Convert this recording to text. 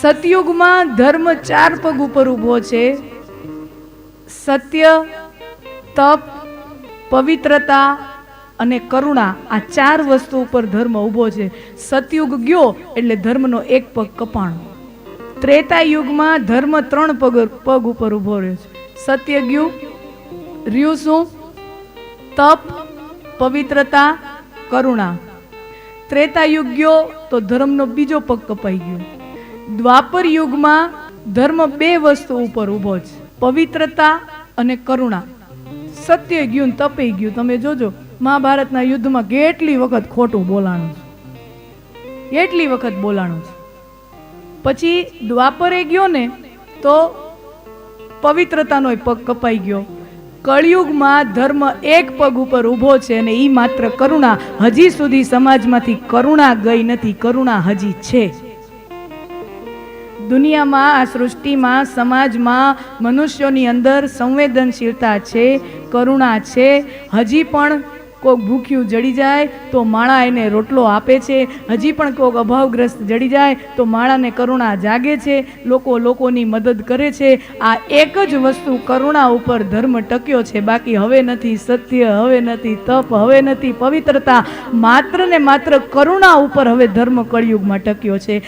સતયુગમાં ધર્મ ચાર પગ ઉપર ઊભો છે. સત્ય, તપ, પવિત્રતા અને કરુણા આ ચાર વસ્તુ ઉપર ધર્મ ઊભો છે. સતયુગ ગયો એટલે ધર્મનો એક પગ કપાણો. ત્રેતા યુગમાં ધર્મ ત્રણ પગ પગ ઉપર ઊભો રહ્યો છે. સત્ય ગયું, રહ્યું શું? તપ, પવિત્રતા, કરુણા. ત્રેતા યુગ ગયો તો ધર્મનો બીજો પગ કપાઈ ગયો. દ્વાપર યુગમાં ધર્મ બે વસ્તુ ઉપર ઊભો છે. પવિત્રતા અને કરુણા. સત્ય ગયું તપે ગયું. તમે જોજો, મહાભારતના યુદ્ધમાં કેટલી વખત ખોટું બોલાણું છે. કેટલી વખત બોલાણું છે. પછી દ્વાપરે ગયો ને, તો પવિત્રતાનો પગ કપાઈ ગયો. કળિયુગમાં ધર્મ એક પગ ઉપર ઊભો છે અને એ માત્ર કરુણા. હજી સુધી સમાજમાંથી કરુણા ગઈ નથી. કરુણા હજી છે. દુનિયામાં, આ સૃષ્ટિમાં, સમાજમાં મનુષ્યોની અંદર સંવેદનશીલતા છે, કરુણા છે. હજી પણ કોઈક ભૂખ્યું જડી જાય તો માળા એને રોટલો આપે છે. હજી પણ કોઈક અભાવગ્રસ્ત જડી જાય તો માળાને કરુણા જાગે છે. લોકો લોકોની મદદ કરે છે. આ એક જ વસ્તુ કરુણા ઉપર ધર્મ ટક્યો છે. બાકી હવે નથી સત્ય, હવે નથી તપ, હવે નથી પવિત્રતા. માત્ર ને માત્ર કરુણા ઉપર હવે ધર્મ કળિયુગમાં ટક્યો છે.